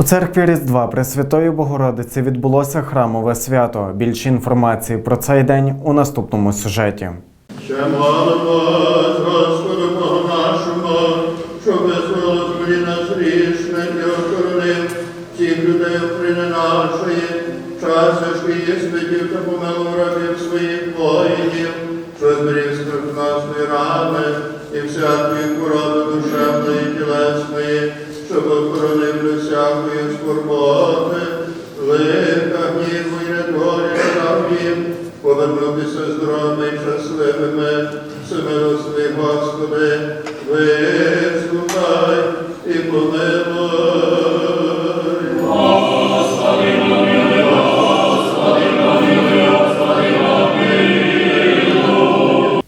У церкві Різдва Пресвятої Богородиці відбулося храмове свято. Більше інформації про цей день у наступному сюжеті. Ще молимось, Господу Богу нашому, щоб визволив з нас грішних і охоронив всіх людей України нашої, час важких іспитів та помилуй рабів своїх воїнів, що зберіг з нашої рани і всякої хвороби душевної скорботи, лиха, гніву і недолі дав їм, повернутися здоровими і щасливими, всемилостивий Господи, вислухай і помилуй.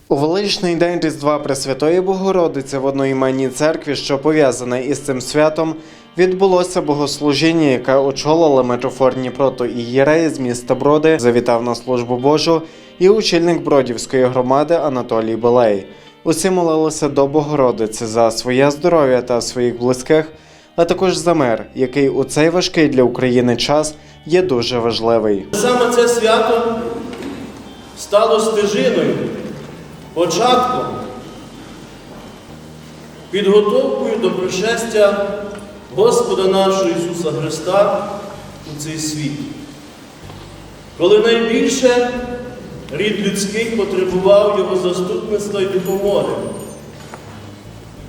У величний день Різдва Пресвятої Богородиці в одноіменній церкві, що пов'язане із цим святом, відбулося богослужіння, яке очолили Митрофор Дніпрото і Єрей з міста Броди, завітав на службу Божу і очільник Бродівської громади Анатолій Белей. Усі молилися до Богородиці за своє здоров'я та своїх близьких, а також за мир, який у цей важкий для України час є дуже важливий. Саме це свято стало стежиною, початком, підготовкою до пришестя Господа нашого Ісуса Христа у цей світ. Коли найбільше рід людський потребував Його заступництва і допомоги,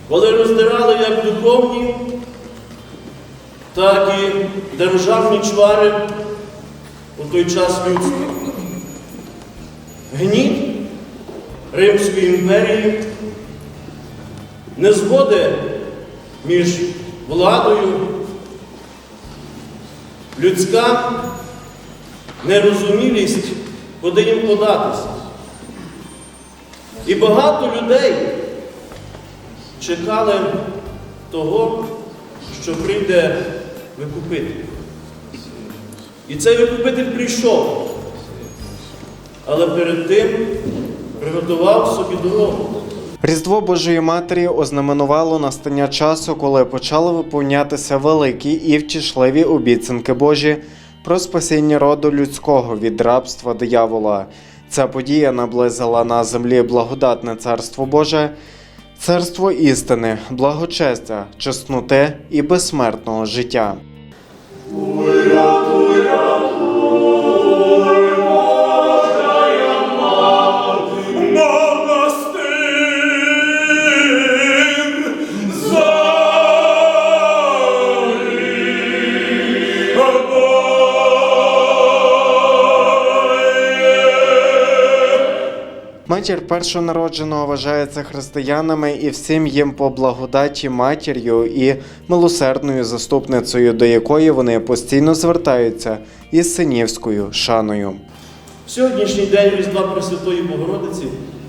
коли роздирали як духовні, так і державні чвари у той час людства. Гніт Римської імперії, незгоди між владою, людська нерозумілість, куди їм податися. І багато людей чекали того, що прийде викупитель. І цей викупитель прийшов, але перед тим приготував собі дорогу. Різдво Божої Матері ознаменувало настання часу, коли почали виповнятися великі і втішливі обіцянки Божі про спасіння роду людського від рабства диявола. Ця подія наблизила на землі благодатне царство Боже, царство істини, благочестя, чесноти і безсмертного життя. Матір першонародженого вважається християнами і всім їм по благодаті матір'ю і милосердною заступницею, до якої вони постійно звертаються із синівською шаною. Сьогоднішній день Різдва Пресвятої Богородиці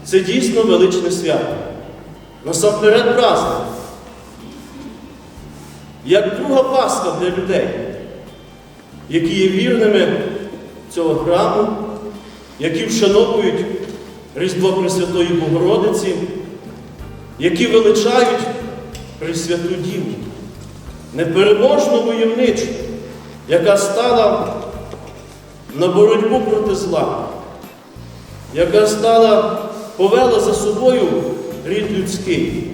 це дійсно величне свято. Насамперед праздник. Як друга Пасха для людей, які є вірними цього храму, які вшановують Різдво Пресвятої Богородиці, які величають Пресвяту Діву, непереможну войовничу, яка стала на боротьбу проти зла, яка стала, повела за собою рід людський.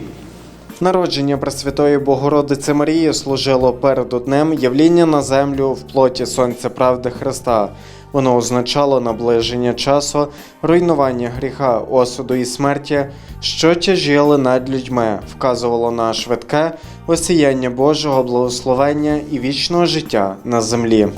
Народження Пресвятої Богородиці Марії служило перед днем явління на землю в плоті Сонця правди Христа. Воно означало наближення часу, руйнування гріха, осуду і смерті, що тяжіли над людьми, вказувало на швидке осіяння Божого благословення і вічного життя на землі.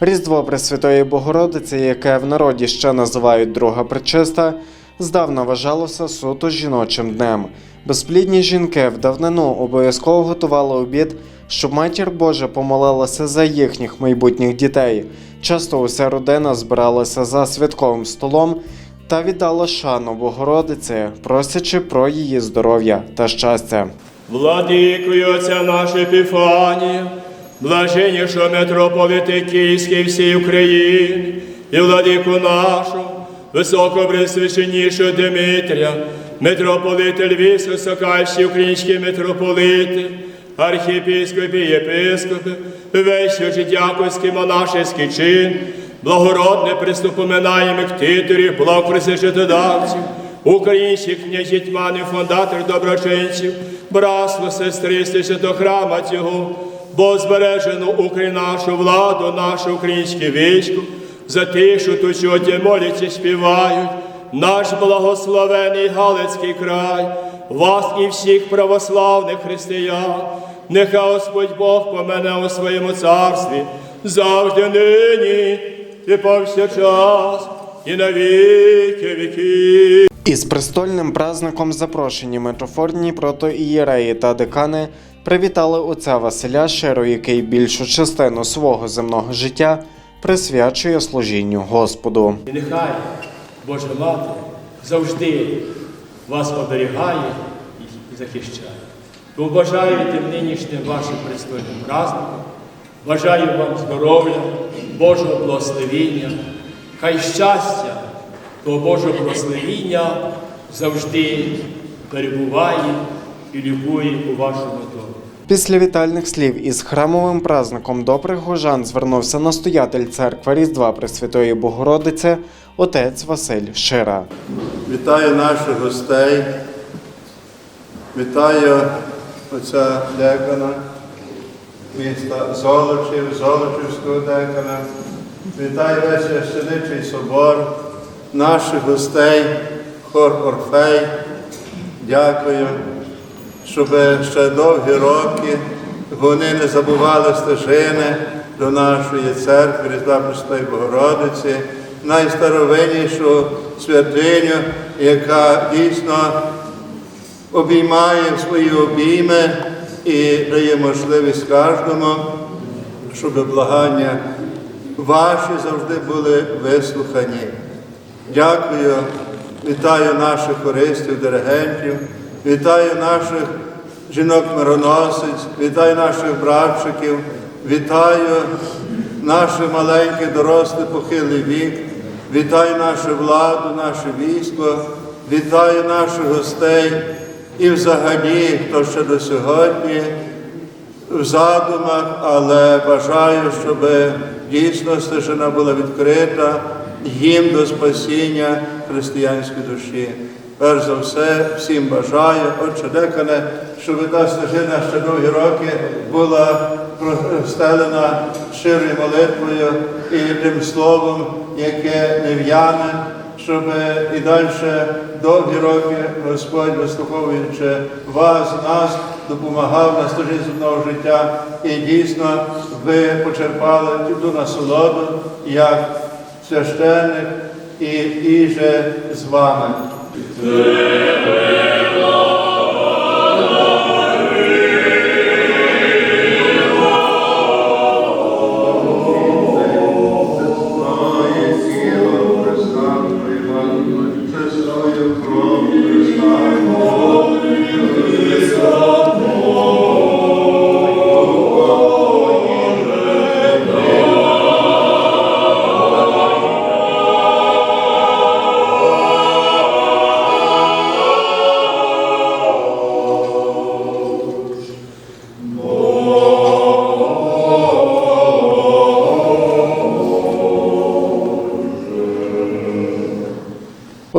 Різдво Пресвятої Богородиці, яке в народі ще називають Друга Пречиста, здавна вважалося суто жіночим днем. Безплідні жінки в давнину обов'язково готували обід, щоб матір Божа помолилася за їхніх майбутніх дітей. Часто уся родина збиралася за святковим столом та віддала шану Богородиці, просячи про її здоров'я та щастя. Владикою Отця наша Епіфанія, блаженнішого митрополити Київський всій Україні, і владику нашу, високопресвященнішого Дмитрія, митрополити Львівського, Сокальські українські митрополити, архієпископи, єпископи, весь життяківський монашеський чин, благородне приступоминаємо к титулів, благоприсвящитодавців, українських князів, тьманий фондатор доброчинців, братство, сестри, свято храма цього, бо збережену Україну нашу владу, наше українське військо, за тих, що тут сьогодні моляться, співають, наш благословений Галицький край, вас і всіх православних християн, нехай Господь Бог помене у своєму царстві, завжди нині і повсякчас, і на віки віків. Із престольним праздником запрошені митрофорні протоієреї та декани привітали отця Василя Широ, який більшу частину свого земного життя присвячує служінню Господу. І нехай Божа Мати завжди вас оберігає і захищає. Тому бажаю тим нинішнім вашим пристойним праздником, бажаю вам здоров'я, Божого благословіння, хай щастя того Божого благословіння завжди перебуває і лікує у вашому домі. Після вітальних слів із храмовим праздником до прихожан звернувся настоятель церкви Різдва Пресвятої Богородиці отець Василь Шира. Вітаю наших гостей. Вітаю отця декана міста Золочів, Золочівського декана. Вітаю весь священичий собор, наших гостей, хор Орфей. Дякую, щоб ще довгі роки вони не забували стежини до нашої церкви Різдва Пресвятої Богородиці, найстаровиннішу святиню, яка дійсно обіймає свої обійми і дає можливість кожному, щоб благання ваші завжди були вислухані. Дякую, вітаю наших хористів, диригентів, вітаю наших жінок-мироносиць, вітаю наших братчиків, вітаю наших маленьких дорослих похилий вік, вітаю нашу владу, наше військо, вітаю наших гостей і взагалі, хто ще до сьогодні в задумах, але бажаю, щоб дійсно стежина була відкрита їм до спасіння християнської душі. Перш за все, всім бажаю, отче декане, щоб та стежина ще довгі роки була стелена щирою молитвою і тим словом, яке не в'яне, щоб і далі довгі роки Господь, вислуховуючи вас, нас, допомагав на служінні земного життя, і дійсно ви почерпали ту насолоду як священник і іже з вами. Тебе.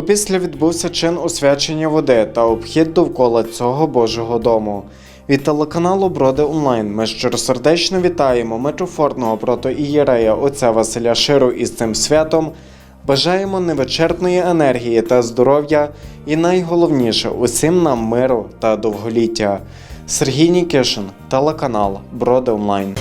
Опісля відбувся чин освячення води та обхід довкола цього Божого дому. Від телеканалу Броди Онлайн ми щиросердечно вітаємо митрофорного протоієрея отця Василя Ширу із цим святом. Бажаємо невичерпної енергії та здоров'я, і найголовніше усім нам миру та довголіття. Сергій Нікишин, телеканал Броди Онлайн.